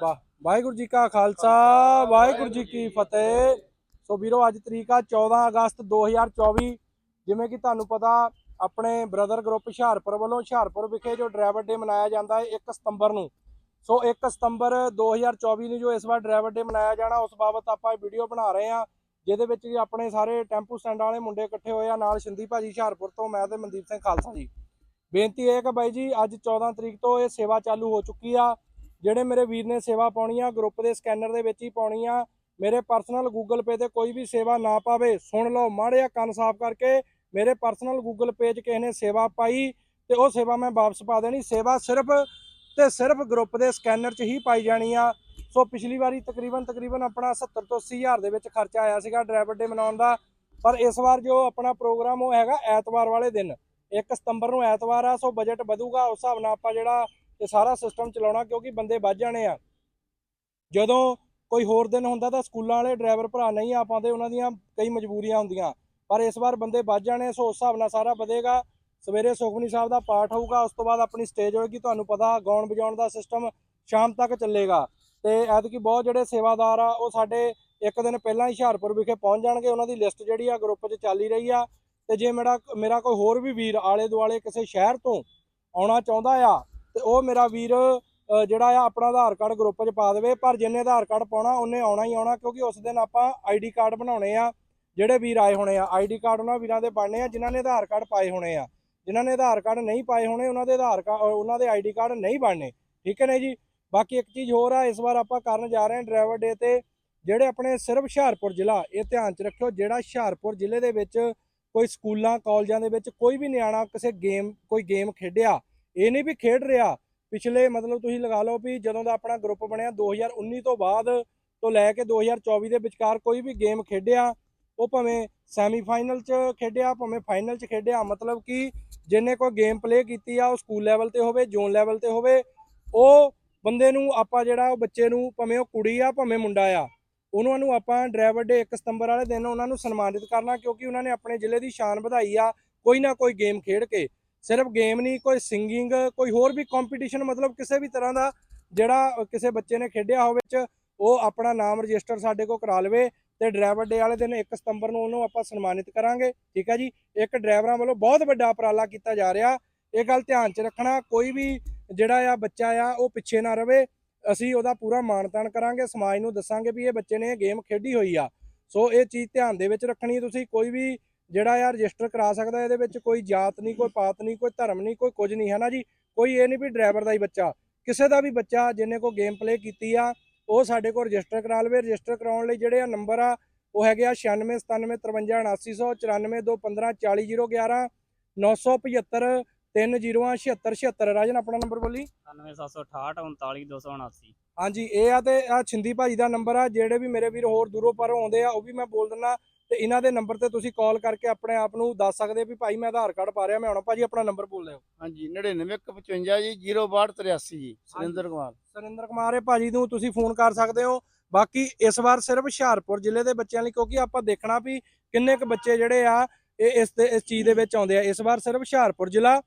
ਵਾਹ ਵਾਹਿਗੁਰੂ ਜੀ ਕਾ ਖਾਲਸਾ, ਵਾਹਿਗੁਰੂ ਜੀ ਕੀ ਫਤਿਹ। ਸੋ ਵੀਰੋ, ਅੱਜ ਤਰੀਕ ਆ 14 ਅਗਸਤ 2024 ਜਿਵੇਂ ਕਿ ਤੁਹਾਨੂੰ ਪਤਾ, ਆਪਣੇ ਬ੍ਰਦਰ ਗਰੁੱਪ ਹੁਸ਼ਿਆਰਪੁਰ ਵੱਲੋਂ ਹੁਸ਼ਿਆਰਪੁਰ ਵਿਖੇ ਜੋ ਡਰਾਈਵਰ ਡੇ ਮਨਾਇਆ ਜਾਂਦਾ ਹੈ 1 ਸਤੰਬਰ ਨੂੰ। ਸੋ 1 ਸਤੰਬਰ 2024 ਨੂੰ ਜੋ ਇਸ ਵਾਰ ਡਰਾਈਵਰ ਡੇ ਮਨਾਇਆ ਜਾਣਾ, ਉਸ ਬਾਬਤ ਆਪਾਂ ਵੀਡੀਓ ਬਣਾ ਰਹੇ ਹਾਂ, ਜਿਹਦੇ ਵਿੱਚ ਵੀ ਆਪਣੇ ਸਾਰੇ ਟੈਂਪੂ ਸਟੈਂਡ ਵਾਲੇ ਮੁੰਡੇ ਇਕੱਠੇ ਹੋਏ ਆ, ਨਾਲ ਸ਼ਿੰਦੀ ਭਾਜੀ ਹੁਸ਼ਿਆਰਪੁਰ ਤੋਂ, ਮੈਂ ਤੇ ਮਨਦੀਪ ਸਿੰਘ ਖਾਲਸਾ ਜੀ। ਬੇਨਤੀ ਇਹ ਹੈ ਕਿ ਬਾਈ ਜੀ, ਅੱਜ 14 ਤਰੀਕ ਤੋਂ ਇਹ ਸੇਵਾ ਚਾਲੂ ਹੋ ਚੁੱਕੀ ਆ। ਜਿਹੜੇ ਮੇਰੇ ਵੀਰ ਨੇ ਸੇਵਾ ਪਾਉਣੀ ਆ ਗਰੁੱਪ ਦੇ ਸਕੈਨਰ ਦੇ ਵਿੱਚ ਹੀ ਪਾਉਣੀ ਆ, ਮੇਰੇ ਪਰਸਨਲ ਗੂਗਲ ਪੇ ਤੇ ਕੋਈ ਵੀ ਸੇਵਾ ਨਾ ਪਾਵੇ, ਸੁਣ ਲਓ ਮਾੜੇ ਜਿਹਾ ਕੰਨ ਸਾਫ਼ ਕਰਕੇ ਮੇਰੇ ਪਰਸਨਲ ਗੂਗਲ ਪੇ 'ਚ ਕਿਸੇ ਨੇ ਸੇਵਾ ਪਾਈ ਤੇ ਉਹ ਸੇਵਾ ਮੈਂ ਵਾਪਸ ਪਾ ਦੇਣੀ, ਸੇਵਾ ਸਿਰਫ ਤੇ ਸਿਰਫ ਗਰੁੱਪ ਦੇ ਸਕੈਨਰ 'ਚ ਹੀ ਪਾਈ ਜਾਣੀ ਆ। ਸੋ ਪਿਛਲੀ ਵਾਰੀ ਤਕਰੀਬਨ ਤਕਰੀਬਨ ਆਪਣਾ 70 ਤੋਂ 80 ਹਜ਼ਾਰ ਦੇ ਵਿੱਚ ਖਰਚਾ ਆਇਆ ਸੀਗਾ ਡਰਾਈਵਰ ਡੇ ਮਨਾਉਣ ਦਾ, ਪਰ ਇਸ ਵਾਰ ਜੋ ਆਪਣਾ ਪ੍ਰੋਗਰਾਮ ਉਹ ਹੈਗਾ ਐਤਵਾਰ ਵਾਲੇ ਦਿਨ 1 ਸਤੰਬਰ ਨੂੰ ਐਤਵਾਰ ਆ, ਸੋ ਬਜਟ ਵਧੂਗਾ, ਉਸ ਹਿਸਾਬ ਨਾਲ ਆਪਾਂ ਜਿਹੜਾ ਇਹ ਸਾਰਾ ਸਿਸਟਮ ਚਲਾਉਣਾ ਕਿਉਂਕਿ ਬੰਦੇ ਵੱਧ ਜਾਣੇ ਆ। ਜਦੋਂ ਕੋਈ ਹੋਰ ਦਿਨ ਹੁੰਦਾ ਤਾਂ ਸਕੂਲਾਂ ਵਾਲੇ ਡਰਾਈਵਰ ਭਰਾ ਨਹੀਂ ਆ ਪਾਉਂਦੇ, ਉਹਨਾਂ ਦੀਆਂ ਕਈ ਮਜਬੂਰੀਆਂ ਹੁੰਦੀਆਂ। ਪਰ ਇਸ ਵਾਰ ਬੰਦੇ ਵੱਧ ਜਾਣੇ ਸੋ ਉਸ ਹਿਸਾਬ ਨਾਲ ਸਾਰਾ ਵਧੇਗਾ। ਸਵੇਰੇ ਸੁਖਮਨੀ ਸਾਹਿਬ ਦਾ ਪਾਠ ਹੋਊਗਾ, ਉਸ ਤੋਂ ਬਾਅਦ ਆਪਣੀ ਸਟੇਜ ਹੋਏਗੀ, ਤੁਹਾਨੂੰ ਪਤਾ ਗਾਉਣ ਵਜਾਉਣ ਦਾ ਸਿਸਟਮ ਸ਼ਾਮ ਤੱਕ ਚੱਲੇਗਾ। ਤੇ ਐਤਕੀ ਬਹੁਤ ਜਿਹੜੇ ਸੇਵਾਦਾਰ ਆ, ਉਹ ਸਾਡੇ ਇੱਕ ਦਿਨ ਪਹਿਲਾਂ ਹੀ ਹੁਸ਼ਿਆਰਪੁਰ ਵਿਖੇ ਪਹੁੰਚ ਜਾਣਗੇ। ਉਹਨਾਂ ਦੀ ਲਿਸਟ ਜਿਹੜੀ ਆ ਗਰੁੱਪ 'ਚ ਚੱਲ ਹੀ ਰਹੀ ਆ। ਤੇ ਜੇ ਮੇਰਾ ਮੇਰਾ ਕੋਈ ਹੋਰ ਵੀ ਵੀਰ ਆਲੇ ਦੁਆਲੇ ਕਿਸੇ ਸ਼ਹਿਰ ਤੋਂ ਆਉਣਾ ਚਾਹੁੰਦਾ ਆ ਉਹ ਮੇਰਾ ਵੀਰ ਜਿਹੜਾ ਆ ਆਪਣਾ ਆਧਾਰ ਕਾਰਡ ਗਰੁੱਪ 'ਚ ਪਾ ਦੇਵੇ, ਪਰ ਜਿੰਨੇ ਆਧਾਰ ਕਾਰਡ ਪਾਉਣਾ, ਉਹਨੇ ਆਉਣਾ ਹੀ ਆਉਣਾ, ਕਿਉਂਕਿ ਉਸ ਦਿਨ ਆਪਾਂ ਆਈਡੀ ਕਾਰਡ ਬਣਾਉਣੇ ਆ, ਜਿਹੜੇ ਵੀਰ ਆਏ ਹੋਣੇ ਆ। ਆਈਡੀ ਕਾਰਡ ਉਹਨਾਂ ਵੀਰਾਂ ਦੇ ਬਣਨੇ ਆ, ਜਿਨ੍ਹਾਂ ਨੇ ਆਧਾਰ ਕਾਰਡ ਪਾਏ ਹੋਣੇ ਆ। ਜਿਨ੍ਹਾਂ ਨੇ ਆਧਾਰ ਕਾਰਡ ਨਹੀਂ ਪਾਏ ਹੋਣੇ, ਉਹਨਾਂ ਦੇ ਆਧਾਰ ਕਾਰਡ ਉਹਨਾਂ ਦੇ ਆਈਡੀ ਕਾਰਡ ਨਹੀਂ ਬਣਨੇ। ਠੀਕ ਹੈ ਨੇ ਜੀ? ਬਾਕੀ ਇੱਕ ਚੀਜ਼ ਹੋਰ ਆ, ਇਸ ਵਾਰ ਆਪਾਂ ਕਰਨ ਜਾ ਰਹੇ ਹਾਂ ਡਰਾਈਵਰ ਡੇ ਤੇ, ਜਿਹੜੇ ਆਪਣੇ ਸਿਰਫ ਹੁਸ਼ਿਆਰਪੁਰ ਜ਼ਿਲ੍ਹਾ, ਇਹ ਧਿਆਨ 'ਚ ਰੱਖਿਓ, ਜਿਹੜਾ ਹੁਸ਼ਿਆਰਪੁਰ ਜ਼ਿਲ੍ਹੇ ਦੇ ਵਿੱਚ ਕੋਈ ਸਕੂਲਾਂ, ਕਾਲਜਾਂ ਦੇ ਵਿੱਚ ਕੋਈ ਵੀ ਨਿਆਣਾ ਕਿਸੇ ਗੇਮ ਕੋਈ ਗੇਮ ਖੇਡਿਆ ਇਹ ਨਹੀਂ ਵੀ ਖੇਡ ਰਿਹਾ। ਪਿਛਲੇ ਮਤਲਬ ਤੁਸੀਂ ਲਗਾ ਲਓ ਵੀ ਜਦੋਂ ਦਾ ਆਪਣਾ ਗਰੁੱਪ ਬਣਿਆ 2019 ਤੋਂ ਬਾਅਦ ਤੋਂ ਲੈ ਕੇ 2024 ਦੇ ਵਿਚਕਾਰ ਕੋਈ ਵੀ ਗੇਮ ਖੇਡਿਆ, ਉਹ ਭਾਵੇਂ ਸੈਮੀਫਾਈਨਲ 'ਚ ਖੇਡਿਆ, ਭਾਵੇਂ ਫਾਈਨਲ 'ਚ ਖੇਡਿਆ, ਮਤਲਬ ਕਿ ਜਿਹਨੇ ਕੋਈ ਗੇਮ ਪਲੇ ਕੀਤੀ ਆ, ਉਹ ਸਕੂਲ ਲੈਵਲ ਤੇ ਹੋਵੇ ਜ਼ੋਨ ਲੈਵਲ ਤੇ ਹੋਵੇ, ਉਹ ਬੰਦੇ ਨੂੰ ਆਪਾਂ ਜਿਹੜਾ ਉਹ ਬੱਚੇ ਨੂੰ ਭਾਵੇਂ ਉਹ ਕੁੜੀ ਆ, ਭਾਵੇਂ ਮੁੰਡਾ ਆ, ਉਹਨਾਂ ਨੂੰ ਆਪਾਂ ਡਰਾਈਵਰ ਡੇ 1 ਸਤੰਬਰ ਵਾਲੇ ਦਿਨ ਉਹਨਾਂ ਨੂੰ ਸਨਮਾਨਿਤ ਕਰਨਾ ਕਿਉਂਕਿ ਉਹਨਾਂ ਨੇ ਆਪਣੇ ਜ਼ਿਲ੍ਹੇ ਦੀ ਸ਼ਾਨ ਵਧਾਈ ਆ, ਕੋਈ ਨਾ ਕੋਈ ਗੇਮ ਖੇਡ ਕੇ। ਸਿਰਫ ਗੇਮ ਨਹੀਂ, ਕੋਈ ਸਿੰਗਿੰਗ ਕੋਈ ਹੋਰ ਵੀ ਕੰਪੀਟੀਸ਼ਨ ਮਤਲਬ ਕਿਸੇ ਵੀ ਤਰ੍ਹਾਂ ਦਾ ਜਿਹੜਾ ਕਿਸੇ ਬੱਚੇ ਨੇ ਖੇਡਿਆ ਹੋਵੇ ਚ ਉਹ ਆਪਣਾ ਨਾਮ ਰਜਿਸਟਰ ਸਾਡੇ ਕੋਲ ਕਰਾ ਲਵੇ ਤੇ ਡਰਾਈਵਰ ਡੇ ਵਾਲੇ ਦਿਨ 1 ਸਤੰਬਰ ਨੂੰ ਉਹਨੂੰ ਆਪਾਂ ਸਨਮਾਨਿਤ ਕਰਾਂਗੇ, ਠੀਕ ਹੈ ਜੀ? ਇੱਕ ਡਰਾਈਵਰਾਂ ਵੱਲੋਂ ਬਹੁਤ ਵੱਡਾ ਉਪਰਾਲਾ ਕੀਤਾ ਜਾ ਰਿਹਾ। ਇਹ ਗੱਲ ਧਿਆਨ 'ਚ ਰੱਖਣਾ, ਕੋਈ ਵੀ ਜਿਹੜਾ ਆ ਬੱਚਾ ਆ, ਉਹ ਪਿੱਛੇ ਨਾ ਰਵੇ। ਅਸੀਂ ਉਹਦਾ ਪੂਰਾ ਮਾਣ ਤਾਣ ਕਰਾਂਗੇ, ਸਮਾਜ ਨੂੰ ਦੱਸਾਂਗੇ ਵੀ ਇਹ ਬੱਚੇ ਨੇ ਇਹ ਗੇਮ ਖੇਡੀ ਹੋਈ ਆ। ਸੋ ਇਹ ਚੀਜ਼ ਧਿਆਨ ਦੇ ਵਿੱਚ ਰੱਖਣੀ ਤੁਸੀਂ ਕੋਈ ਵੀ ਜਿਹੜਾ ਆ ਰਜਿਸਟਰ ਕਰਾ ਸਕਦਾ ਇਹਦੇ ਵਿੱਚ ਕੋਈ ਜਾਤ ਨਹੀਂ ਕੋਈ ਪਾਤ ਨਹੀਂ ਕੋਈ ਧਰਮ ਨਹੀਂ ਕੋਈ ਕੁਝ ਨਹੀਂ ਹੈ ਨਾ ਜੀ? ਕੋਈ ਇਹ ਨਹੀਂ ਵੀ ਡਰਾਈਵਰ ਦਾ ਹੀ ਬੱਚਾ। ਕਿਸੇ ਦਾ ਵੀ ਬੱਚਾ ਜਿਹਨੇ ਕੋਈ ਗੇਮ ਪਲੇ ਕੀਤੀ ਆ ਉਹ ਸਾਡੇ ਕੋਲ ਰਜਿਸਟਰ ਕਰਾ ਲਵੇ। ਰਜਿਸਟਰ ਕਰਾਉਣ ਲਈ ਜਿਹੜੇ ਆ ਨੰਬਰ ਆ ਉਹ ਹੈਗੇ ਆ 96 97 53 79 215 40 011 975 3 0 76 76 ਰਾਜਨ ਆਪਣਾ ਨੰਬਰ ਬੋਲੀ। 9768 39279 ਹਾਂਜੀ ਇਹ ਆ ਤੇ ਆ ਛਿੰਦੀ ਭਾਜੀ ਦਾ ਨੰਬਰ ਆ ਜਿਹੜੇ ਵੀ ਮੇਰੇ ਵੀਰ ਹੋਰ ਦੂਰੋਂ ਪਰੋਂ ਆਉਂਦੇ ਆ ਉਹ ਵੀ ਮੈਂ ਬੋਲ ਦਿੰਦਾ ਤੇ ਇਹਨਾਂ ਦੇ ਨੰਬਰ ਤੇ ਤੁਸੀਂ ਕਾਲ ਕਰਕੇ ਆਪਣੇ ਆਪ ਨੂੰ ਦੱਸ ਸਕਦੇ ਵੀ ਭਾਈ ਮੈਂ ਆਧਾਰ ਕਾਰਡ ਪਾ ਰਿਹਾ ਮੈਂ ਆਉਣਾ। ਭਾਜੀ ਆਪਣਾ ਨੰਬਰ ਬੋਲ ਦਿਓ ਹਾਂਜੀ 99155 ਜੀ 06283 ਜੀ ਸੁਰਿੰਦਰ ਕੁਮਾਰ। ਸੁਰਿੰਦਰ ਕੁਮਾਰ ਇਹ ਭਾਜੀ ਨੂੰ ਤੁਸੀਂ ਫੋਨ ਕਰ ਸਕਦੇ ਹੋ। ਬਾਕੀ ਇਸ ਵਾਰ ਸਿਰਫ ਹੁਸ਼ਿਆਰਪੁਰ ਜ਼ਿਲ੍ਹੇ ਦੇ ਬੱਚਿਆਂ ਲਈ ਕਿਉਂਕਿ ਆਪਾਂ ਦੇਖਣਾ ਵੀ ਕਿੰਨੇ ਕੁ ਬੱਚੇ ਜਿਹੜੇ ਆ ਇਹ ਇਸ ਦੇ ਇਸ ਚੀਜ਼ ਦੇ ਵਿੱਚ ਆਉਂਦੇ ਆ। ਇਸ ਵਾਰ ਸਿਰਫ ਹੁਸ਼ਿਆਰਪੁਰ ਜ਼ਿਲ੍ਹਾ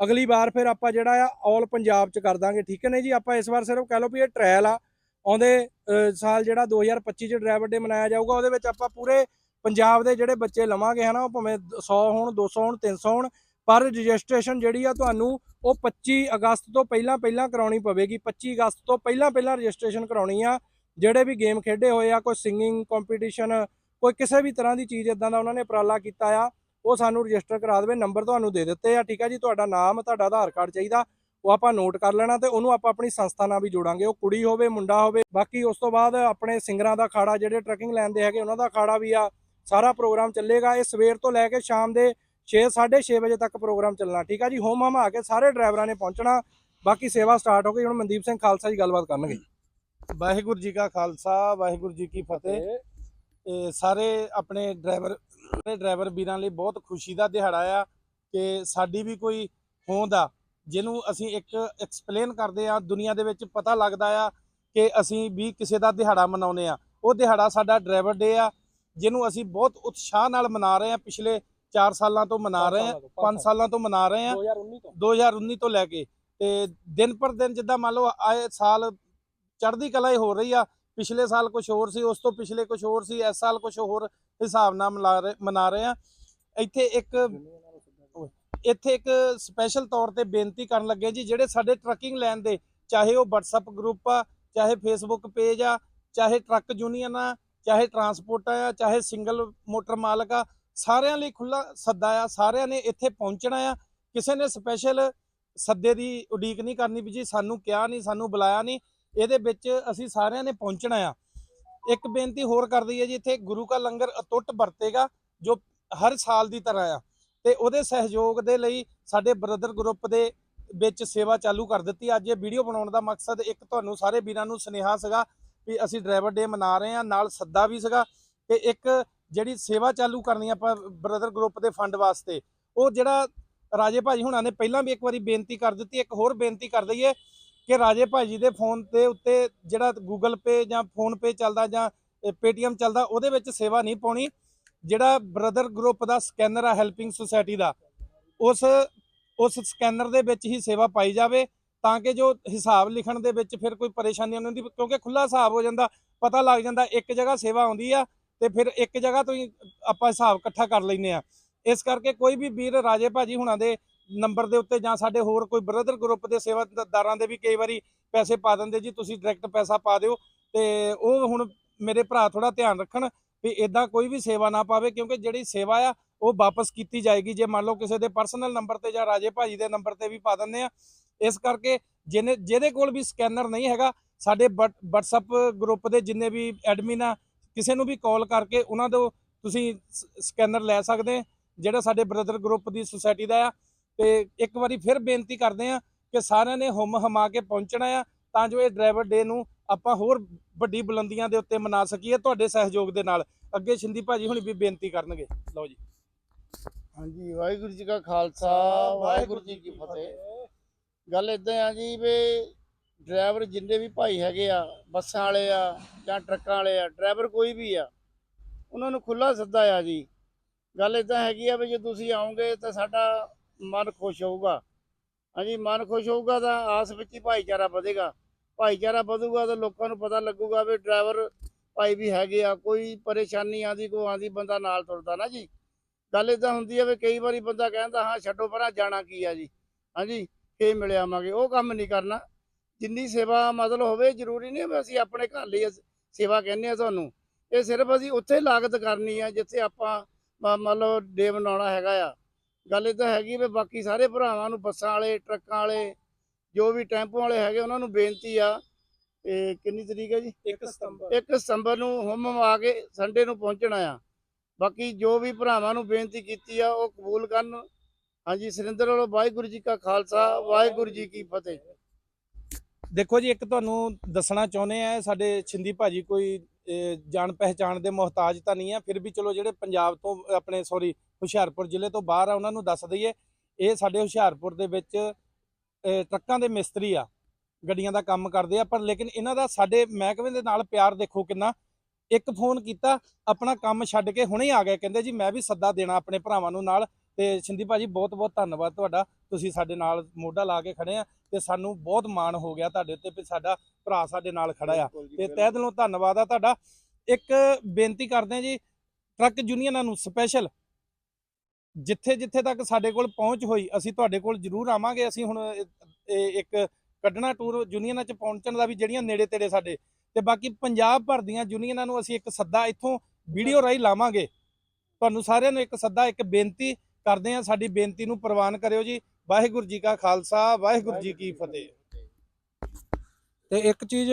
ਅਗਲੀ ਵਾਰ ਫਿਰ ਆਪਾਂ ਜਿਹੜਾ ਆ ਆਲ ਪੰਜਾਬ ਚ ਕਰ ਦਾਂਗੇ ਠੀਕ ਹੈ ਨੇ ਜੀ? ਆਪਾਂ ਇਸ ਵਾਰ ਸਿਰਫ ਕਹਿ ਲਓ ਵੀ ਇਹ ਟ੍ਰਾਇਲ ਆ। ਆਉਂਦੇ ਸਾਲ ਜਿਹੜਾ 2025 ਚ ਡਰਾਈਵਰ ਡੇ ਮਨਾਇਆ ਜਾਊਗਾ ਉਹਦੇ ਵਿੱਚ ਆਪਾਂ ਪੂਰੇ ਪੰਜਾਬ ਦੇ ਜਿਹੜੇ ਬੱਚੇ ਲਵਾਂਗੇ ਹਨਾ, ਉਹ ਭਾਵੇਂ 100 ਹੋਣ 200 ਹੋਣ 300 ਹੋਣ, ਪਰ ਰਜਿਸਟ੍ਰੇਸ਼ਨ ਜਿਹੜੀ ਆ ਤੁਹਾਨੂੰ ਉਹ 25 ਅਗਸਤ ਤੋਂ ਪਹਿਲਾਂ ਪਹਿਲਾਂ ਕਰਾਉਣੀ ਪਵੇਗੀ। 25 ਅਗਸਤ ਤੋਂ ਪਹਿਲਾਂ ਪਹਿਲਾਂ ਰਜਿਸਟ੍ਰੇਸ਼ਨ ਕਰਾਉਣੀ ਆ। ਜਿਹੜੇ ਵੀ ਗੇਮ ਖੇਡੇ ਹੋਏ ਆ, ਕੋਈ ਸਿੰਗਿੰਗ ਕੰਪੀਟੀਸ਼ਨ ਕੋਈ ਕਿਸੇ ਵੀ ਤਰ੍ਹਾਂ ਦੀ ਚੀਜ਼ ਇਦਾਂ ਦਾ ਉਹਨਾਂ ਨੇ ਉਪਰਾਲਾ ਕੀਤਾ ਆ, ਉਹ ਸਾਨੂੰ ਰਜਿਸਟਰ ਕਰਾ ਦੇਵੇ, ਨੰਬਰ ਤੁਹਾਨੂੰ ਦੇ ਦਿੱਤੇ ਆ, ਠੀਕ ਆ ਜੀ? ਤੁਹਾਡਾ ਨਾਮ, ਤੁਹਾਡਾ ਆਧਾਰ ਕਾਰਡ ਚਾਹੀਦਾ, ਉਹ ਆਪਾਂ ਨੋਟ ਕਰ ਲੈਣਾ ਤੇ ਉਹਨੂੰ ਆਪਾਂ ਆਪਣੀ ਸੰਸਥਾ ਨਾਲ ਵੀ ਜੋੜਾਂਗੇ। ਉਹ ਕੁੜੀ ਹੋਵੇ, ਮੁੰਡਾ ਹੋਵੇ, ਬਾਕੀ ਉਸ ਤੋਂ ਬਾਅਦ ਆਪਣੇ ਸਿੰਗਰਾਂ ਦਾ ਖਾੜਾ ਜਿਹੜੇ ਟਰੈਕਿੰਗ ਲੈਣ ਦੇ ਹੈਗੇ, ਉਹਨਾਂ ਦਾ ਖਾੜਾ ਵੀ ਆ। ਸਾਰਾ ਪ੍ਰੋਗਰਾਮ ਚੱਲੇਗਾ। ਇਹ ਸਵੇਰ ਤੋਂ ਲੈ ਕੇ ਸ਼ਾਮ ਦੇ 6 6:30 ਵਜੇ ਤੱਕ ਪ੍ਰੋਗਰਾਮ ਚੱਲਣਾ ਠੀਕ ਆ ਜੀ? ਹੋਮ ਹਮ ਆ ਕੇ ਸਾਰੇ ਡਰਾਈਵਰਾਂ ਨੇ ਪਹੁੰਚਣਾ। ਬਾਕੀ ਸੇਵਾ ਸਟਾਰਟ ਹੋ ਗਈ ਹੁਣ ਮਨਦੀਪ ਸਿੰਘ ਖਾਲਸਾ ਜੀ ਗੱਲਬਾਤ ਕਰਨਗੇ। ਵਾਹਿਗੁਰੂ ਜੀ ਕਾ ਖਾਲਸਾ ਵਾਹਿਗੁਰੂ ਜੀ ਕੀ ਫਤਿਹ। ਇਹ ਸਾਰੇ ਆਪਣੇ ਡਰਾਈਵਰ ਡਰਾਈਵਰ ਵੀਰਾਂ ਲਈ ਬਹੁਤ ਖੁਸ਼ੀ ਦਾ ਦਿਹਾੜਾ ਆ ਕਿ ਸਾਡੀ ਵੀ ਕੋਈ ਹੋਂਦ ਆ ਜਿਹਨੂੰ ਅਸੀਂ ਇੱਕ ਐਕਸਪਲੇਨ ਕਰਦੇ ਆ ਦੁਨੀਆ ਦੇ ਵਿੱਚ ਪਤਾ ਲੱਗਦਾ ਆ ਕਿ ਅਸੀਂ ਵੀ ਕਿਸੇ ਦਾ ਦਿਹਾੜਾ ਮਨਾਉਨੇ ਆ। ਉਹ ਦਿਹਾੜਾ ਸਾਡਾ ਡਰਾਈਵਰ ਡੇ ਆ ਜਿਹਨੂੰ ਅਸੀਂ ਬਹੁਤ ਉਤਸ਼ਾਹ ਨਾਲ ਮਨਾ ਰਹੇ ਆ ਪਿਛਲੇ 4 ਸਾਲਾਂ ਤੋਂ ਮਨਾ ਰਹੇ ਆ 5 ਸਾਲਾਂ ਤੋਂ ਮਨਾ ਰਹੇ ਆ 2019 ਤੋਂ। 2019 ਤੋਂ ਲੈ ਕੇ ਤੇ ਦਿਨ ਪਰ ਦਿਨ ਜਿੱਦਾਂ ਮੰਨ ਲਓ ਆਏ ਸਾਲ ਚੜ੍ਹਦੀ ਕਲਾ ਹੀ ਹੋ ਰਹੀ ਆ ਪਿਛਲੇ ਸਾਲ ਕੁਝ ਹੋਰ ਸੀ ਉਸ ਤੋਂ ਪਿਛਲੇ ਕੁਝ ਹੋਰ ਸੀ ਇਸ ਸਾਲ ਕੁਝ ਹੋਰ ਹਿਸਾਬ ਨਾਲ ਮਨਾ ਰਹੇ ਮਨਾ ਰਹੇ ਆ ਇੱਥੇ ਇੱਕ ਇੱਥੇ ਇੱਕ ਸਪੈਸ਼ਲ ਤੌਰ ਤੇ ਬੇਨਤੀ ਕਰਨ ਲੱਗੇ ਜੀ ਜਿਹੜੇ ਸਾਡੇ ਟਰੱਕਿੰਗ ਲੈਣ ਦੇ ਚਾਹੇ ਉਹ WhatsApp ਗਰੁੱਪ ਆ ਚਾਹੇ Facebook ਪੇਜ ਆ ਚਾਹੇ ਟਰੱਕ ਯੂਨੀਅਨ ਆ ਚਾਹੇ ਟਰਾਂਸਪੋਰਟ ਆ ਚਾਹੇ ਸਿੰਗਲ ਮੋਟਰ ਮਾਲਕ ਆ, ਸਾਰਿਆਂ ਲਈ ਖੁੱਲਾ ਸੱਦਾ ਆ, ਸਾਰਿਆਂ ਨੇ ਇੱਥੇ ਪਹੁੰਚਣਾ ਆ। ਕਿਸੇ ਨੇ ਸਪੈਸ਼ਲ ਸੱਦੇ ਦੀ ਉਡੀਕ ਨਹੀਂ ਕਰਨੀ ਵੀ ਜੀ ਸਾਨੂੰ ਕਿਹਾ ਨਹੀਂ, ਸਾਨੂੰ ਬੁਲਾਇਆ ਨਹੀਂ, ਇਹਦੇ ਵਿੱਚ ਅਸੀਂ ਸਾਰਿਆਂ ਨੇ ਪਹੁੰਚਣਾ ਆ। ਇੱਕ ਬੇਨਤੀ ਹੋਰ ਕਰ ਦਈਏ ਜੀ, ਇੱਥੇ ਗੁਰੂ ਕਾ ਲੰਗਰ ਅਟੁੱਟ ਵਰਤੇਗਾ, ਜੋ ਹਰ ਸਾਲ ਦੀ ਤਰ੍ਹਾਂ ਆ। ਤੇ ਉਹਦੇ ਸਹਿਯੋਗ ਦੇ ਲਈ ਸਾਡੇ ਬ੍ਰਦਰ ਗਰੁੱਪ ਦੇ ਵਿੱਚ ਸੇਵਾ ਚਾਲੂ ਕਰ ਦਿੱਤੀ। ਅੱਜ ਇਹ ਵੀਡੀਓ ਬਣਾਉਣ ਦਾ ਮਕਸਦ ਇੱਕ ਤੁਹਾਨੂੰ ਸਾਰੇ ਵੀਰਾਂ ਨੂੰ ਸੁਨੇਹਾ ਸੀਗਾ ਵੀ ਅਸੀਂ ਡਰਾਈਵਰ ਡੇ ਮਨਾ ਰਹੇ ਹਾਂ, ਨਾਲ ਸੱਦਾ ਵੀ ਸੀਗਾ ਤੇ ਇੱਕ ਜਿਹੜੀ ਸੇਵਾ ਚਾਲੂ ਕਰਨੀ ਆਪਾਂ ਬ੍ਰਦਰ ਗਰੁੱਪ ਦੇ ਫੰਡ ਵਾਸਤੇ, ਉਹ ਜਿਹੜਾ ਰਾਜੇ ਭਾਜੀ ਹੁਣਾਂ ਨੇ ਪਹਿਲਾਂ ਵੀ ਇੱਕ ਵਾਰੀ ਬੇਨਤੀ ਕਰ ਦਿੱਤੀ, ਇੱਕ ਹੋਰ ਬੇਨਤੀ ਕਰ ਦਈਏ ਕਿ ਰਾਜੇ ਭਾਜੀ ਦੇ ਫੋਨ ਦੇ ਉੱਤੇ ਜਿਹੜਾ ਗੂਗਲ ਪੇ ਜਾਂ ਫੋਨ ਪੇ ਚੱਲਦਾ ਜਾਂ ਪੇਟੀਐਮ ਚੱਲਦਾ, ਉਹਦੇ ਵਿੱਚ ਸੇਵਾ ਨਹੀਂ ਪਾਉਣੀ, ਜਿਹੜਾ ਬ੍ਰਦਰ ਗਰੁੱਪ ਦਾ ਸਕੈਨਰ ਆ ਹੈਲਪਿੰਗ ਸੁਸਾਇਟੀ ਦਾ, ਉਸ ਉਸ ਸਕੈਨਰ ਦੇ ਵਿੱਚ ਹੀ ਸੇਵਾ ਪਾਈ ਜਾਵੇ ਤਾਂ ਕਿ ਜੋ ਹਿਸਾਬ ਲਿਖਣ ਦੇ ਵਿੱਚ ਫਿਰ ਕੋਈ ਪਰੇਸ਼ਾਨੀ ਉਹਨਾਂ ਦੀ ਕਿਉਂਕਿ ਖੁੱਲਾ ਹਿਸਾਬ ਹੋ ਜਾਂਦਾ, ਪਤਾ ਲੱਗ ਜਾਂਦਾ ਇੱਕ ਜਗ੍ਹਾ ਸੇਵਾ ਆਉਂਦੀ ਆ ਤੇ ਫਿਰ ਇੱਕ ਜਗ੍ਹਾ ਤੋਂ ਹੀ ਆਪਾਂ ਹਿਸਾਬ ਇਕੱਠਾ ਕਰ ਲੈਂਦੇ ਆ। ਇਸ ਕਰਕੇ ਕੋਈ ਵੀ ਵੀਰ ਰਾਜੇ ਭਾਜੀ ਹੁਣਾਂ ਦੇ ਨੰਬਰ ਦੇ ਉੱਤੇ ਜਾਂ ਸਾਡੇ ਹੋਰ ਕੋਈ ਬ੍ਰਦਰ ਗਰੁੱਪ ਦੇ ਸੇਵਾਦਾਰਾਂ ਦੇ ਵੀ ਕਈ ਵਾਰੀ ਪੈਸੇ ਪਾ ਦਿੰਦੇ, ਜੀ ਤੁਸੀਂ ਡਾਇਰੈਕਟ ਪੈਸਾ ਪਾ ਦਿਓ ਤੇ ਉਹ ਹੁਣ ਮੇਰੇ ਭਰਾ ਥੋੜਾ ਧਿਆਨ ਰੱਖਣ ਵੀ ਇਦਾਂ ਕੋਈ ਵੀ ਸੇਵਾ ਨਾ ਪਾਵੇ, ਕਿਉਂਕਿ ਜਿਹੜੀ ਸੇਵਾ ਆ ਉਹ ਵਾਪਸ ਕੀਤੀ ਜਾਏਗੀ। ਜੇ ਮੰਨ ਲਓ ਕਿਸੇ ਦੇ ਪਰਸਨਲ ਨੰਬਰ ਤੇ ਜਾਂ ਰਾਜੇ ਭਾਜੀ ਦੇ ਨੰਬਰ ਤੇ ਵੀ ਪਾ ਦਿੰਦੇ ਆ ਇਸ ਕਰਕੇ ਜਿਹਨੇ, ਜਿਹਦੇ ਕੋਲ ਵੀ ਸਕੈਨਰ ਨਹੀਂ ਹੈਗਾ, ਸਾਡੇ WhatsApp ਗਰੁੱਪ ਦੇ ਜਿੰਨੇ ਵੀ ਐਡਮਿਨ ਆ, ਕਿਸੇ ਨੂੰ ਵੀ ਕਾਲ ਕਰਕੇ ਉਹਨਾਂ ਤੋਂ ਤੁਸੀਂ ਸਕੈਨਰ ਲੈ ਸਕਦੇ ਜਿਹੜਾ ਸਾਡੇ ਬ੍ਰਦਰ ਗਰੁੱਪ ਦੀ ਸੁਸਾਇਟੀ ਦਾ ਆ। ਤੇ ਇੱਕ ਵਾਰੀ ਫਿਰ ਬੇਨਤੀ ਕਰਦੇ ਆ ਕਿ ਸਾਰਿਆਂ ਨੇ ਹੁਮ ਹਮਾ ਕੇ ਪਹੁੰਚਣਾ ਆ, ਤਾਂ ਜੋ ਇਹ ਡਰਾਈਵਰ ਡੇ ਨੂੰ ਆਪਾਂ ਹੋਰ ਵੱਡੀ ਬੁਲੰਦੀਆਂ ਦੇ ਉੱਤੇ ਮਨਾ ਸਕੀਏ ਤੁਹਾਡੇ ਸਹਿਯੋਗ ਦੇ ਨਾਲ। ਅੱਗੇ ਸ਼ਿੰਦੀ ਭਾਜੀ ਹੁਣੀ ਵੀ ਬੇਨਤੀ ਕਰਨਗੇ। ਲਓ ਜੀ। ਹਾਂਜੀ, ਵਾਹਿਗੁਰੂ ਜੀ ਕਾ ਖਾਲਸਾ, ਵਾਹਿਗੁਰੂ ਜੀ ਕੀ ਫਤਿਹ। ਗੱਲ ਇਦਾਂ ਆ ਜੀ ਵੀ ਡਰਾਈਵਰ ਜਿੰਨੇ ਵੀ ਭਾਈ ਹੈਗੇ ਆ, ਬੱਸਾਂ ਵਾਲੇ ਆ ਜਾਂ ਟਰੱਕਾਂ ਵਾਲੇ ਆ, ਡਰਾਈਵਰ ਕੋਈ ਵੀ ਆ, ਉਹਨਾਂ ਨੂੰ ਖੁੱਲਾ ਸੱਦਾ ਆ ਜੀ। ਗੱਲ ਇਦਾਂ ਹੈਗੀ ਆ ਵੀ ਜੇ ਤੁਸੀਂ ਆਓਗੇ ਤਾਂ ਸਾਡਾ ਮਨ ਖੁਸ਼ ਹੋਊਗਾ। ਹਾਂਜੀ, ਮਨ ਖੁਸ਼ ਹੋਊਗਾ ਤਾਂ ਆਸ ਵਿੱਚ ਹੀ ਭਾਈਚਾਰਾ ਵਧੇਗਾ। ਭਾਈਚਾਰਾ ਵਧੂਗਾ ਤਾਂ ਲੋਕਾਂ ਨੂੰ ਪਤਾ ਲੱਗੂਗਾ ਵੀ ਡਰਾਈਵਰ ਭਾਈ ਵੀ ਹੈਗੇ ਆ, ਕੋਈ ਪਰੇਸ਼ਾਨੀ ਆਂਦੀ ਕੋ ਆਂਦੀ ਬੰਦਾ ਨਾਲ ਤੁਰਦਾ ਨਾ ਜੀ। ਗੱਲ ਇਦਾਂ ਹੁੰਦੀ ਆ ਵੀ ਕਈ ਵਾਰੀ ਬੰਦਾ ਕਹਿੰਦਾ, ਹਾਂ, ਛੱਡੋ ਪਰਾਂ ਜਾਣਾ ਕੀ ਆ ਜੀ? ਹਾਂਜੀ ਫੇਰ ਮਿਲ ਆਵਾਂਗੇ ਉਹ ਕੰਮ ਨਹੀਂ ਕਰਨਾ। ਜਿੰਨੀ ਸੇਵਾ ਮਤਲਬ ਹੋਵੇ ਜ਼ਰੂਰੀ ਨਹੀਂ ਵੀ ਅਸੀਂ ਆਪਣੇ ਘਰ ਲਈ ਸੇਵਾ ਕਹਿੰਦੇ ਆ ਤੁਹਾਨੂੰ ਇਹ ਸਿਰਫ ਅਸੀਂ ਉੱਥੇ ਲਾਗਤ ਕਰਨੀ ਆ ਜਿੱਥੇ ਆਪਾਂ ਮ- ਮੰਨ ਲਓ ਡੇ ਮਨਾਉਣਾ ਹੈਗਾ ਆ। ਗੱਲ ਇਦਾਂ ਹੈਗੀ ਵੀ ਬਾਕੀ ਸਾਰੇ ਭਰਾਵਾਂ ਨੂੰ ਬੱਸਾਂ ਵਾਲੇ ਟਰੱਕਾਂ ਵਾਲੇ ਜੋ ਵੀ ਟੈਂਪੋ ਵਾਲੇ ਹੈਗੇ ਉਹਨਾਂ ਨੂੰ ਬੇਨਤੀ ਆ। ਇਹ ਕਿੰਨੀ ਤਰੀਕ ਹੈ ਜੀ? 1 ਸਤੰਬਰ। 1 ਸਤੰਬਰ ਨੂੰ ਹੁਮ ਆ ਕੇ ਸੰਡੇ ਨੂੰ ਪਹੁੰਚਣਾ ਆ। ਬਾਕੀ ਜੋ ਵੀ ਭਰਾਵਾਂ ਨੂੰ ਬੇਨਤੀ ਕੀਤੀ ਆ ਉਹ ਕਬੂਲ ਕਰਨ। ਹਾਂਜੀ, ਸੁਰਿੰਦਰ ਵੱਲੋਂ ਵਾਹਿਗੁਰੂ ਜੀ ਕਾ ਖਾਲਸਾ, ਵਾਹਿਗੁਰੂ ਜੀ ਕੀ ਫਤਿਹ। ਦੇਖੋ ਜੀ, ਇੱਕ ਤੁਹਾਨੂੰ ਦੱਸਣਾ ਚਾਹੁੰਦੇ ਆ, ਸਾਡੇ ਛਿੰਦੀ ਭਾਜੀ ਕੋਈ ਜਾਣ ਪਹਿਚਾਣ ਦੇ ਮੁਹਤਾਜ ਤਾਂ ਨਹੀਂ ਆ, ਫਿਰ ਵੀ ਚਲੋ ਜਿਹੜੇ ਪੰਜਾਬ ਤੋਂ, ਆਪਣੇ ਸੌਰੀ ਹੁਸ਼ਿਆਰਪੁਰ ਜ਼ਿਲ੍ਹੇ ਤੋਂ ਬਾਹਰ ਆ, ਉਹਨਾਂ ਨੂੰ ਦੱਸ ਦਈਏ, ਇਹ ਸਾਡੇ ਹੁਸ਼ਿਆਰਪੁਰ ਦੇ ਵਿੱਚ ਟਰੱਕਾਂ ਦੇ ਮਿਸਤਰੀ ਆ, ਗੱਡੀਆਂ ਦਾ ਕੰਮ ਕਰਦੇ ਆ, ਪਰ ਲੇਕਿਨ ਇਹਨਾਂ ਦਾ ਸਾਡੇ ਮਹਿਕਮੇ ਦੇ ਨਾਲ ਪਿਆਰ ਦੇਖੋ ਕਿੰਨਾ। ਇੱਕ ਫੋਨ ਕੀਤਾ, ਆਪਣਾ ਕੰਮ ਛੱਡ ਕੇ ਹੁਣੇ ਆ ਗਏ, ਕਹਿੰਦੇ ਜੀ ਮੈਂ ਵੀ ਸੱਦਾ ਦੇਣਾ ਆਪਣੇ ਭਰਾਵਾਂ ਨੂੰ ਨਾਲ ਤੇ ਛਿੰਦੀ ਭਾਜੀ ਬਹੁਤ ਬਹੁਤ ਧੰਨਵਾਦ ਤੁਹਾਡਾ। ਤੁਸੀਂ ਸਾਡੇ ਨਾਲ ਮੋਢਾ ਲਾ ਕੇ ਖੜੇ ਆ ਤੇ ਸਾਨੂੰ ਬਹੁਤ ਮਾਣ ਹੋ ਗਿਆ ਤੁਹਾਡੇ ਉੱਤੇ ਵੀ ਸਾਡਾ ਭਰਾ ਸਾਡੇ ਨਾਲ ਖੜਾ ਆ। ਤੇ ਤਹਿ ਦਿਲੋਂ ਧੰਨਵਾਦ ਆ ਤੁਹਾਡਾ। ਇੱਕ ਬੇਨਤੀ ਕਰਦੇ ਆ ਜੀ ਟਰੱਕ ਯੂਨੀਅਨਾਂ ਨੂੰ ਸਪੈਸ਼ਲ ਜਿੱਥੇ ਜਿੱਥੇ ਤੱਕ ਸਾਡੇ ਕੋਲ ਪਹੁੰਚ ਹੋਈ ਅਸੀਂ ਤੁਹਾਡੇ ਕੋਲ ਜ਼ਰੂਰ ਆਵਾਂਗੇ। ਅਸੀਂ ਹੁਣ ਇੱਕ ਕੱਢਣਾ ਟੂਰ ਯੂਨੀਅਨਾਂ 'ਚ ਪਹੁੰਚਣ ਦਾ ਵੀ ਜਿਹੜੀਆਂ ਨੇੜੇ ਤੇੜੇ ਸਾਡੇ ਤੇ ਬਾਕੀ ਪੰਜਾਬ ਭਰ ਦੀਆਂ ਯੂਨੀਅਨਾਂ ਨੂੰ ਅਸੀਂ ਇੱਕ ਸੱਦਾ ਇੱਥੋਂ ਵੀਡੀਓ ਰਾਹੀਂ ਲਾਵਾਂਗੇ। ਤੁਹਾਨੂੰ ਸਾਰਿਆਂ ਨੂੰ ਇੱਕ ਸੱਦਾ ਇੱਕ ਬੇਨਤੀ ਕਰਦੇ ਆ ਸਾਡੀ ਬੇਨਤੀ ਨੂੰ ਪ੍ਰਵਾਨ ਕਰਿਓ ਜੀ। ਵਾਹਿਗੁਰੂ ਜੀ ਕਾ ਖਾਲਸਾ ਵਾਹਿਗੁਰੂ ਜੀ ਕੀ ਫਤਿਹ। ਤੇ ਇੱਕ ਚੀਜ਼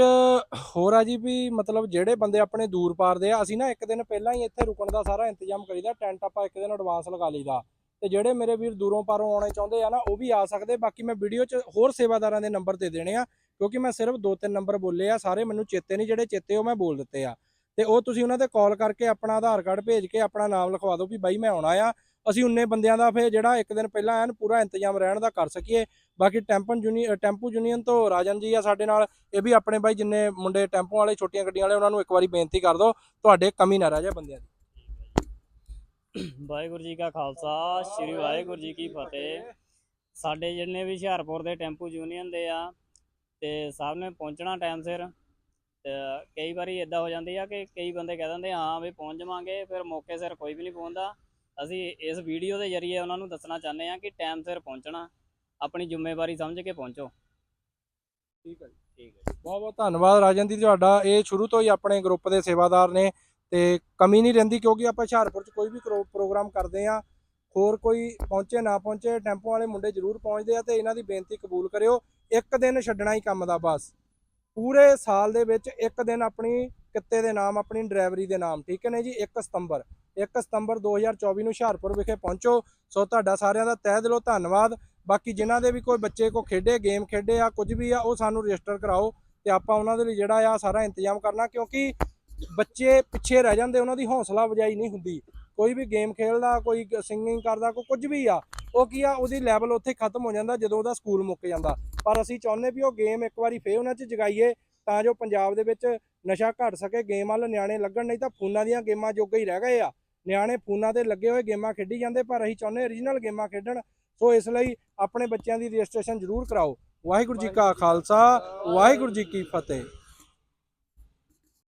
ਹੋਰ ਆ ਜੀ ਵੀ ਮਤਲਬ ਜਿਹੜੇ ਬੰਦੇ ਆਪਣੇ ਦੂਰ ਪਾਰਦੇ ਆ ਅਸੀਂ ਨਾ ਇੱਕ ਦਿਨ ਪਹਿਲਾਂ ਹੀ ਇੱਥੇ ਰੁਕਣ ਦਾ ਸਾਰਾ ਇੰਤਜ਼ਾਮ ਕਰੀਦਾ ਟੈਂਟ ਆਪਾਂ ਇੱਕ ਦਿਨ ਐਡਵਾਂਸ ਲਗਾ ਲਈਦਾ। ਤੇ ਜਿਹੜੇ ਮੇਰੇ ਵੀਰ ਦੂਰੋਂ ਪਾਰੋਂ ਆਉਣੇ ਚਾਹੁੰਦੇ ਆ ਨਾ ਉਹ ਵੀ ਆ ਸਕਦੇ। ਬਾਕੀ ਮੈਂ ਵੀਡੀਓ 'ਚ ਹੋਰ ਸੇਵਾਦਾਰਾਂ ਦੇ ਨੰਬਰ ਦੇ ਦੇਣੇ ਆ ਕਿਉਂਕਿ ਮੈਂ ਸਿਰਫ ਦੋ ਤਿੰਨ ਨੰਬਰ ਬੋਲੇ ਆ ਸਾਰੇ ਮੈਨੂੰ ਚੇਤੇ ਨਹੀਂ ਜਿਹੜੇ ਚੇਤੇ ਉਹ ਮੈਂ ਬੋਲ ਦਿੱਤੇ ਆ। ਤੇ ਉਹ ਤੁਸੀਂ ਉਹਨਾਂ ਤੇ ਕਾਲ ਕਰਕੇ ਆਪਣਾ ਆਧਾਰ ਕਾਰਡ ਭੇਜ ਕੇ ਆਪਣਾ ਨਾਮ ਲਿਖਵਾ ਦਿਓ ਵੀ ਬਾਈ ਮੈਂ ਆਉਣਾ ਆ। ਅਸੀਂ ਉਨੇ ਬੰਦਿਆਂ ਦਾ ਫਿਰ ਜਿਹੜਾ ਇੱਕ ਦਿਨ ਪਹਿਲਾਂ ਐਨ ਪੂਰਾ ਇੰਤਜ਼ਾਮ ਰਹਿਣ ਦਾ ਕਰ ਸਕੀਏ। ਬਾਕੀ ਟੈਂਪਨ ਯੂਨੀ ਟੈਂਪੂ ਯੂਨੀਅਨ ਤੋਂ ਰਾਜਨ ਜੀ ਆ ਸਾਡੇ ਨਾਲ, ਇਹ ਵੀ ਆਪਣੇ ਬਾਈ ਜਿੰਨੇ ਮੁੰਡੇ ਟੈਂਪੂ ਵਾਲੇ, ਛੋਟੀਆਂ ਗੱਡੀਆਂ ਵਾਲੇ, ਉਹਨਾਂ ਨੂੰ ਇੱਕ ਵਾਰੀ ਬੇਨਤੀ ਕਰ ਦਿਓ, ਤੁਹਾਡੇ ਕਮੀ ਨਾ ਰਹਿ ਜਾਏ ਬੰਦਿਆਂ ਦੀ। ਵਾਹਿਗੁਰੂ ਜੀ ਕਾ ਖਾਲਸਾ, ਸ੍ਰੀ ਵਾਹਿਗੁਰੂ ਜੀ ਕੀ ਫਤਿਹ। ਸਾਡੇ ਜਿੰਨੇ ਵੀ ਹੁਸ਼ਿਆਰਪੁਰ ਦੇ ਟੈਂਪੂ ਯੂਨੀਅਨ ਦੇ ਆ, ਤੇ ਸਭ ਨੇ ਪਹੁੰਚਣਾ ਟਾਈਮ ਸਿਰ। ਕਈ ਵਾਰੀ ਇਦਾਂ ਹੋ ਜਾਂਦੀ ਆ ਕਿ ਕਈ ਬੰਦੇ ਕਹਿ ਦਿੰਦੇ ਹਾਂ ਵੀ ਪਹੁੰਚ ਜਾਵਾਂਗੇ। ਫਿਰ ਮੌਕੇ ਸਿਰ ਕੋਈ ਵੀ ਨਹੀਂ ਪਹੁੰਚਦਾ। ਅਸੀਂ ਇਸ ਵੀਡੀਓ ਦੇ ਜ਼ਰੀਏ ਉਹਨਾਂ ਨੂੰ ਦੱਸਣਾ ਚਾਹੁੰਦੇ ਹਾਂ ਕਿ ਟਾਈਮ ਸਿਰ ਪਹੁੰਚਣਾ। ਆਪਣੀ ਜ਼ਿੰਮੇਵਾਰੀ ਸਮਝ ਕੇ ਪਹੁੰਚੋ। ਠੀਕ ਹੈ ਠੀਕ ਹੈ ਬਹੁਤ ਬਹੁਤ ਧੰਨਵਾਦ ਰਾਜਨ ਜੀ ਤੁਹਾਡਾ। ਇਹ ਸ਼ੁਰੂ ਤੋਂ ਹੀ ਆਪਣੇ ਗਰੁੱਪ ਦੇ ਸੇਵਾਦਾਰ ਨੇ ਤੇ ਕਮੀ ਨਹੀਂ ਰਹਿੰਦੀ ਕਿਉਂਕਿ ਆਪਾਂ ਹੁਸ਼ਿਆਰਪੁਰ 'ਚ ਕੋਈ ਵੀ ਪ੍ਰੋਗਰਾਮ ਕਰਦੇ ਆ। ਹੋਰ ਕੋਈ ਪਹੁੰਚੇ ਨਾ ਪਹੁੰਚੇ ਟੈਂਪੋ ਵਾਲੇ ਮੁੰਡੇ ਜ਼ਰੂਰ ਪਹੁੰਚਦੇ ਆ ਤੇ ਇਹਨਾਂ ਦੀ ਬੇਨਤੀ ਕਬੂਲ ਕਰਿਓ। ਇੱਕ ਦਿਨ ਛੱਡਣਾ ਹੀ ਕੰਮ ਦਾ ਬਸ। ਪੂਰੇ ਸਾਲ ਦੇ ਵਿੱਚ ਇੱਕ ਦਿਨ ਆਪਣੀ ਕਿੱਤੇ ਦੇ ਨਾਮ, ਆਪਣੀ ਡਰਾਈਵਰੀ ਦੇ ਨਾਮ, ਠੀਕ ਹੈ ਨੇ ਜੀ? 1 ਸਤੰਬਰ। 1 ਸਤੰਬਰ 2024 ਨੂੰ ਹੁਸ਼ਿਆਰਪੁਰ ਵਿਖੇ ਪਹੁੰਚੋ। ਸੋ ਤੁਹਾਡਾ ਸਾਰਿਆਂ ਦਾ ਤਹਿ ਦਿਲੋਂ ਧੰਨਵਾਦ। ਬਾਕੀ ਜਿਨ੍ਹਾਂ ਦੇ ਵੀ ਕੋਈ ਬੱਚੇ ਕੋ ਖੇਡੇ, ਗੇਮ ਖੇਡੇ ਆ, ਕੁਝ ਵੀ ਆ, ਉਹ ਸਾਨੂੰ ਰਜਿਸਟਰ ਕਰਾਓ ਤੇ ਆਪਾਂ ਉਹਨਾਂ ਦੇ ਲਈ ਜਿਹੜਾ ਆ ਸਾਰਾ ਇੰਤਜ਼ਾਮ ਕਰਨਾ, ਕਿਉਂਕਿ ਬੱਚੇ ਪਿੱਛੇ ਰਹਿ ਜਾਂਦੇ, ਉਹਨਾਂ ਦੀ ਹੌਸਲਾ ਵਜਾਈ ਨਹੀਂ ਹੁੰਦੀ। ਕੋਈ ਵੀ ਗੇਮ ਖੇਡਦਾ ਕੋਈ ਸਿੰਗਿੰਗ ਕਰਦਾ, ਕੋਈ ਕੁਝ ਵੀ ਆ ਉਹ ਕੀ ਆ, ਉਹਦੀ ਲੈਵਲ ਉੱਥੇ ਖਤਮ ਹੋ ਜਾਂਦਾ ਜਦੋਂ ਉਹਦਾ ਸਕੂਲ ਮੁੱਕ ਜਾਂਦਾ। ਪਰ ਅਸੀਂ ਚਾਹੁੰਦੇ ਵੀ ਉਹ ਗੇਮ ਇੱਕ ਵਾਰੀ ਫੇਰ ਉਹਨਾਂ 'ਚ ਜਗਾਈਏ ਤਾਂ ਜੋ ਪੰਜਾਬ ਦੇ ਵਿੱਚ ਨਸ਼ਾ ਘਟ ਸਕੇ ਗੇਮ ਵੱਲ ਨਿਆਣੇ ਲੱਗਣ, ਨਹੀਂ ਤਾਂ ਫੋਨਾਂ ਦੀਆਂ ਗੇਮਾਂ ਜੋਗੇ ਹੀ ਰਹਿ ਗਏ ਆ। ਨਿਆਣੇ ਫੋਨਾਂ ਤੇ ਲੱਗੇ ਹੋਏ ਗੇਮਾਂ ਖੇਡੀ ਜਾਂਦੇ, ਪਰ ਅਸੀਂ ਚਾਹੁੰਦੇ ਓਰੀਜਨਲ ਗੇਮਾਂ ਖੇਡਣ। ਸੋ ਇਸ ਲਈ ਆਪਣੇ ਬੱਚਿਆਂ ਦੀ ਰਜਿਸਟ੍ਰੇਸ਼ਨ ਜ਼ਰੂਰ ਕਰਾਓ। ਵਾਹਿਗੁਰੂ ਜੀ ਕਾ ਖਾਲਸਾ, ਵਾਹਿਗੁਰੂ ਜੀ ਕੀ ਫਤਿਹ।